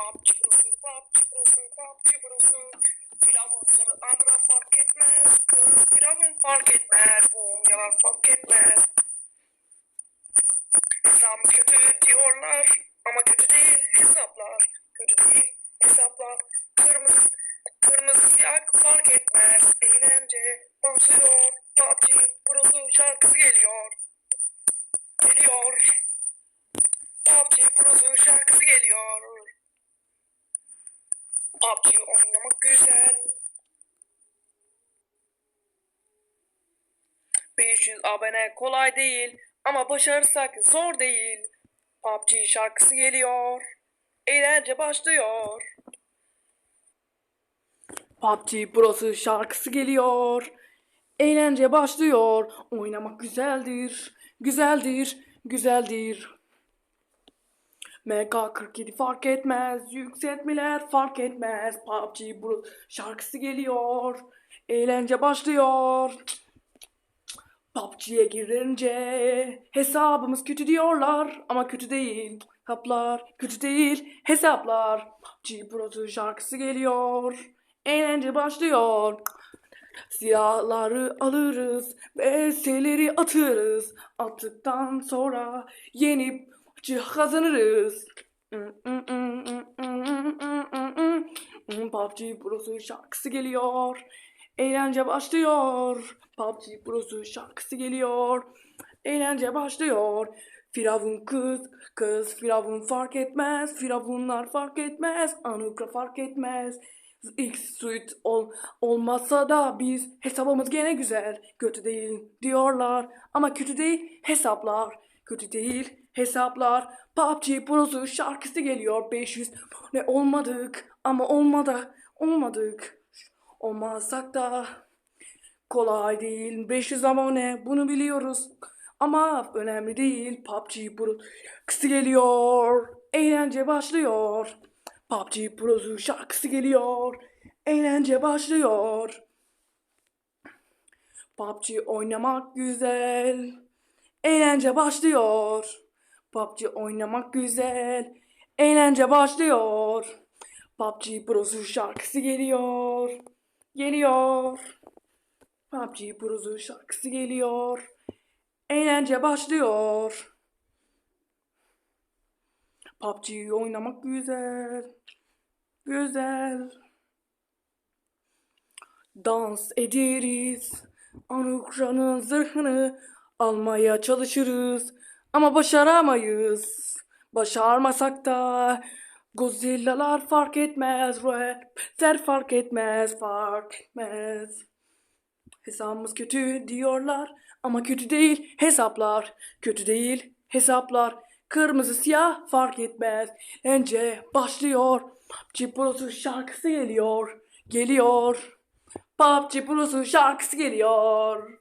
PUBG Pro'su, PUBG Pro'su, PUBG Pro'su. Firavun sarı andıra fark etmez. Kız Firavun fark etmez. Bum yalan fark etmez. Hesabım kötü diyorlar ama kötü değil hesaplar. Kötü değil hesaplar. Kırmızı, kırmızı siyah fark etmez. Eğlence başlıyor. PUBG Pro'su şarkısı geliyor. Geliyor. PUBG Pro'su şarkısı geliyor. PUBG oynamak güzel. 500 abone kolay değil ama başarırsak zor değil. PUBG şarkısı geliyor. Eğlence başlıyor. PUBG Pro'su şarkısı geliyor. Eğlence başlıyor. Oynamak güzeldir. Güzeldir. Güzeldir. Mega 47 fark etmez. Yükseltmeler fark etmez. PUBG Pro şarkısı geliyor. Eğlence başlıyor. PUBG'ye girince hesabımız kötü diyorlar ama kötü değil. Hesaplar kötü değil hesaplar. PUBG Pro'su şarkısı geliyor. Eğlence başlıyor. Siyahları alırız ve S'leri atırız. Attıktan sonra yenip kazanırız. PUBG Pro'su şarkısı geliyor. Eğlence başlıyor. PUBG Pro'su şarkısı geliyor. Eğlence başlıyor. Firavun kız, kız Firavun fark etmez. Firavunlar fark etmez. Anukra fark etmez. X suit ol, olmasa da biz hesabımız gene güzel. Kötü değil diyorlar ama kötü değil hesaplar. Kötü değil hesaplar. PUBG Pro'su şarkısı geliyor 500 ne olmadık ama olmadı olmadık. Olmazsak da kolay değil 500 abone bunu biliyoruz. Ama önemli değil PUBG Pro şarkısı geliyor. Eğlence başlıyor. PUBG Pro'su şarkısı geliyor. Eğlence başlıyor. PUBG oynamak güzel. Eğlence başlıyor. PUBG oynamak güzel. Eğlence başlıyor. PUBG Pro'su şarkısı geliyor. Geliyor. PUBG Pro'su şarkısı geliyor. Eğlence başlıyor. PUBG oynamak güzel. Güzel. Dans ederiz. Anukra'nın zırhını almaya çalışırız. Ama başaramayız. Başarmasak da Godzilla'lar fark etmez. Raptor fark etmez. Fark etmez. Hesabımız kötü diyorlar ama kötü değil hesaplar. Kötü değil hesaplar. Kırmızı siyah fark etmez. Ence başlıyor. PUBG Pro'su şarkısı geliyor. Geliyor. PUBG Pro'su şarkısı geliyor.